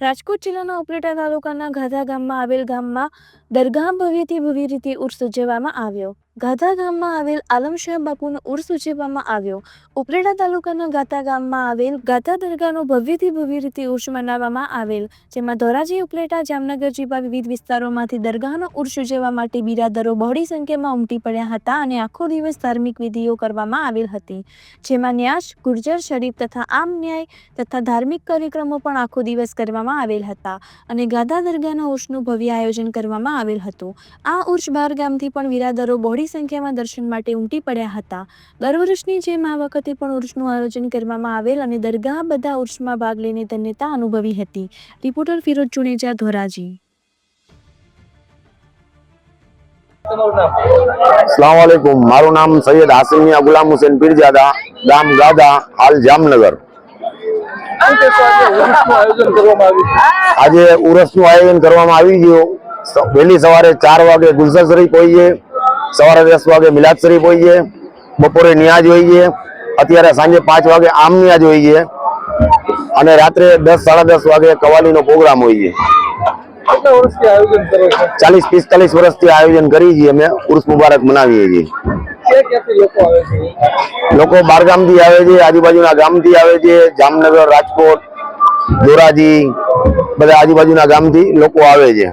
રાજકોટ જિલ્લાના ઉપલેટા તાલુકાના ગાધા ગામમાં આવેલ ગામમાં દરગાહ ભવ્યથી ભવ્ય રીતે ઉર્સ ઉજવવામાં આવ્યો. ગાધા ગામમાં આવેલ આલમશાહ બાપુનો ઉર્સ ઉજવવામાં આવ્યો. ઉપલેટા તાલુકાના ગાતા ગામમાં આવેલ ગાતા દરગાહનો ભવ્યથી ભવ્ય રીતે ઉર્સ મનાવવામાં આવેલ, જેમાં ધોરાજી, ઉપલેટા, જામનગર જેવા વિવિધ વિસ્તારોમાંથી દરગાહનો ઉર્સ ઉજવવા માટે બિરાદરો બહોળી સંખ્યામાં ઉમટી પડ્યા હતા અને આખો દિવસ ધાર્મિક વિધિઓ કરવામાં આવેલ હતી. જેમાં ન્યાસ, ગુર્જર, શરીફ તથા આમ ન્યાય તથા ધાર્મિક કાર્યક્રમો પણ આખો દિવસ કરવામાં આવેલ હતા અને ગાધા દરગાહના ઉર્સનું ભવ્ય આયોજન કરવામાં આવેલ હતું. આ ઉર્સ બહાર ગામથી પણ વિરાદરો બહોળી સંખ્યામાં દર્શન માટે ઉમટી પડ્યા હતા. દર વર્ષની જેમ આ વખતે પણ ઉર્સનું આયોજન કરવામાં આવેલ અને દરગાહ બધા ઉર્સમાં ભાગ લઈને ધન્યતા અનુભવી હતી. રિપોર્ટર ફિરોજ ચુનેજા, ધોરાજી. અસલામ વાલેકુમ. મારું નામ સૈયદ હાસિમિયા ગુલામ હુસેન પીરજાદા, ગામ ગાદા, હાલ જામનગર. આજે ઉરસનું આયોજન કરવામાં આવી ગયું. વહેલી સવારે ચાર વાગે ગુલસર શરીફ હોઈએ સવારે દસ વાગે મિલાદ શરીફ હોઈએ બપોરે નિયાજ હોઈએ અત્યારે સાંજે પાંચ વાગે આમ નિયાજ હોઈએ અને રાત્રે દસ સાડા દસ વાગે કવાલીનો પ્રોગ્રામ કરો છો? ચાલીસ પિસ્તાલીસ વર્ષથી આયોજન કરી છીએ અમે ઉર્સ મુબારક મનાવીએ છીએ. છે? લોકો બારગામથી આવે છે આજુબાજુના ગામથી આવે છે જામનગર રાજકોટ ધોરાજી બધા આજુબાજુના ગામથી લોકો આવે છે.